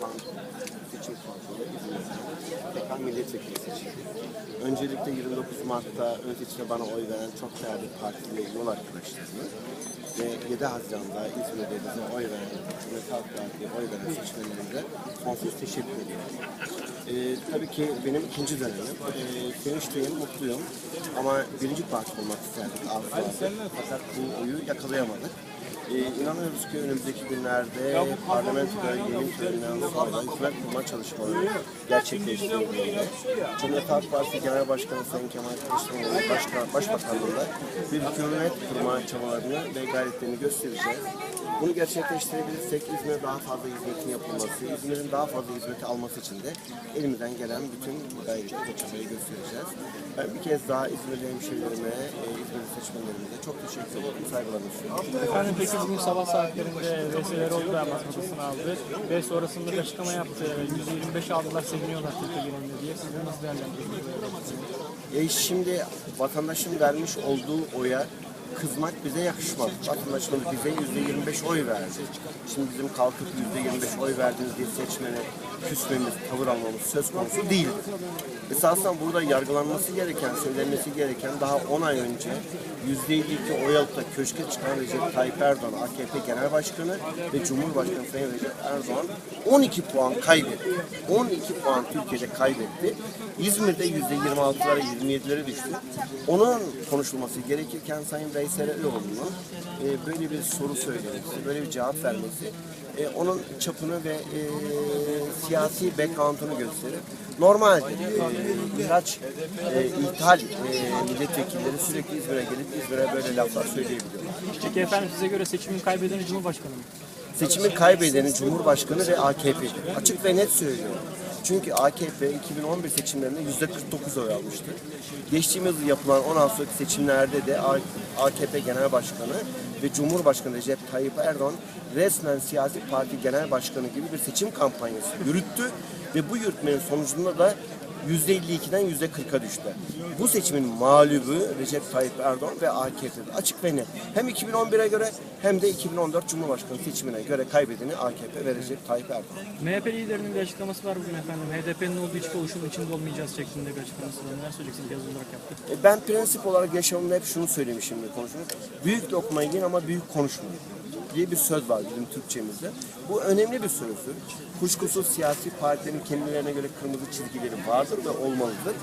Van seçim sonucunda İzmir'den tekrar milletvekili seçildi. Öncelikle 29 Mart'ta ön seçimde bana oy veren çok değerli partili yol arkadaşlarımı ve 7 Haziran'da İzmir'de bize oy veren, Cumhuriyet Halk Parti'ye oy veren seçmenlerimize sonsuz teşekkür ediyorum. Ee, tabii ki benim ikinci dönemim. Ee, sevinçliyim, mutluyum. Ama birinci parti olmak isterdik Fakat bu oyu yakalayamadık. Ee, inanıyoruz ki önümüzdeki günlerde parlamentoda yeni töreninden sonra hükümet kurma çalışmaları gerçekleştirildiğinde Cumhuriyet Halk Partisi Genel Başkanı Sayın Kemal Kılıçdaroğlu Başbakanlığı'nda bir hükümet kurma çabalarını ve gayretlerini göstereceğiz. Bunu gerçekleştirebilirsek İzmir'e daha fazla hizmetin yapılması, İzmir'in daha fazla hizmeti alması için de elimizden gelen bütün gayreti ve çabayı göstereceğiz. Ben bir kez daha İzmirli hemşehrilerime, e, İzmirli seçmenlerimize çok teşekkür ederim. Saygılarımı sunuyorum. Efendim peki bugün sabah saatlerinde oldu da masasını aldı ve sonrasında bir açıklama yaptı. %25 aldılar seviniyorlar Türkiye genelinde diye. Siz bunu nasıl değerlendiriyorsunuz? E şimdi vatandaşın vermiş olduğu oya kızmak bize yakışmaz. Vatandaşımız bize yüzde 25 oy verdi. Şimdi bizim kalkıp yüzde 25 oy verdiniz diye seçmene küsmemiz, tavır almamız söz konusu değil. Esasen burada yargılanması gereken, söylenmesi gereken daha 10 ay önce yüzde 52 oy alıp da köşke çıkan Recep Tayyip Erdoğan, AKP Genel Başkanı ve Cumhurbaşkanı Sayın Recep Erdoğan 12 puan kaybetti. 12 puan Türkiye'de kaybetti. İzmir'de yüzde 26'lara 27'lere düştü. Onun konuşulması gerekirken Sayın Veysel Eroğlu'nun e, böyle bir soru söylemesi, böyle bir cevap vermesi e, onun çapını ve e, siyasi background'unu gösterir. Normaldir. E, ihraç, e, ithal e, milletvekilleri sürekli İzmir'e gelip İzmir'e böyle laflar söyleyebiliyorlar. Peki efendim size göre seçimin kaybedeni Cumhurbaşkanı mı? Seçimi kaybedeni Cumhurbaşkanı ve AKP. Açık ve net söylüyorum. Çünkü AKP 2011 seçimlerinde %49 oy almıştı. Geçtiğimiz yıl yapılan 16 sonraki seçimlerde de AKP Genel Başkanı ve Cumhurbaşkanı Recep Tayyip Erdoğan resmen siyasi parti genel başkanı gibi bir seçim kampanyası yürüttü ve bu yürütmenin sonucunda da %52'den %40'a düştü. Bu seçimin mağlubu Recep Tayyip Erdoğan ve AKP'de açık ve net. Hem 2011'e göre hem de 2014 Cumhurbaşkanı seçimine göre kaybedeni AKP ve Recep Tayyip Erdoğan. MHP liderinin bir açıklaması var bugün efendim. HDP'nin olduğu hiçbir oluşumun içinde olmayacağız şeklinde bir açıklaması var. Neler söyleyeceksiniz yazılı olarak yaptı. E, Ben prensip olarak yaşamımda hep şunu söylemişimdir konuşmak. Büyük lokma yiyin ama büyük konuşmayın diye bir söz var bizim Türkçemizde. Bu önemli bir sözdür. Kuşkusuz siyasi partilerin kendilerine göre kırmızı çizgileri vardır ve olmalıdır.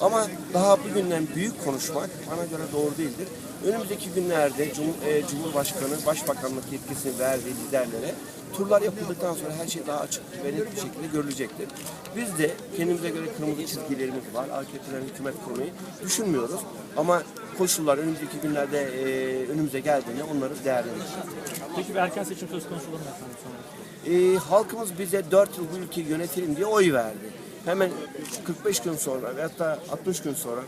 Ama daha bugünden büyük konuşmak bana göre doğru değildir. Önümüzdeki günlerde e, Cumhurbaşkanı Başbakanlık yetkisini verdiği liderlere turlar yapıldıktan sonra her şey daha açık ve net bir şekilde görülecektir. Biz de kendimize göre kırmızı çizgilerimiz var. AKP'lerin hükümet kurmayı düşünmüyoruz. Ama koşullar önümüzdeki günlerde e, önümüze geldiğinde onları değerlendireceğiz. Peki bir erken seçim söz konusu olur mu efendim sonra? E, halkımız bize 4 yıl bu ülkeyi yönetelim diye oy verdi. Hemen 45 gün sonra ve hatta 60 gün sonra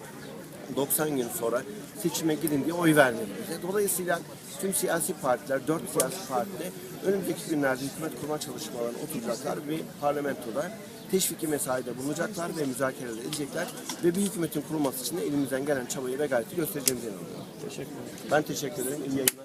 90 gün sonra seçime gidin diye oy vermedi bize. Dolayısıyla tüm siyasi partiler, 4 siyasi parti de önümüzdeki günlerde hükümet kurma çalışmalarına oturacaklar ve parlamentoda teşviki mesaide bulunacaklar ve müzakereler edecekler ve bir hükümetin kurulması için de elimizden gelen çabayı ve gayreti göstereceğimize inanıyorum. Teşekkür ederim. Ben teşekkür ederim. İyi yayınlar.